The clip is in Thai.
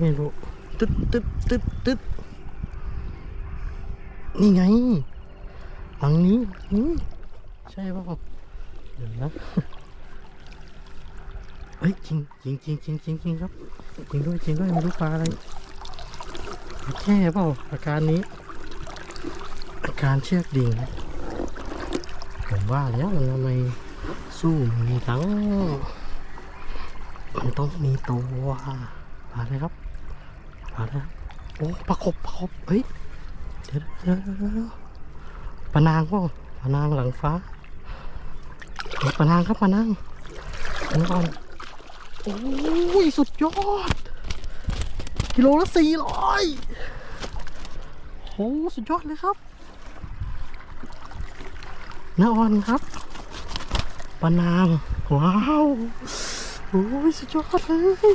ไม่รู้ตึ๊ดตึ๊ดตึ๊ดตึ๊ดนี่ไงหลังนี้นี่ใช่ป่าเดี๋ยวนะเฮ้ยจริงจริงจริงจริงจริงจริงครับจริงด้วยจริงด้วยไม่รู้ปลาอะไรแค่เปล่าอาการนี้ อาการเชือกดิ่งผมว่าแล้วมันทำไมสู้มีทั้งมันต้องมีตัวมาเลยครับ มาเลยครับโอ้ประคบประคบเฮ้ยเดี๋ยวเดี๋ยวเดี๋ยวปนางเปาปนางหลังฟ้าเฮ้ยปนางครับปนางอันนี้ก่อนโอ้ยสุดยอด กิโลละสี่ร้อยโหสุดยอดเลยครับเนื้ออ่อนครับปนางว้าวโอ้ยสุดยอดเลย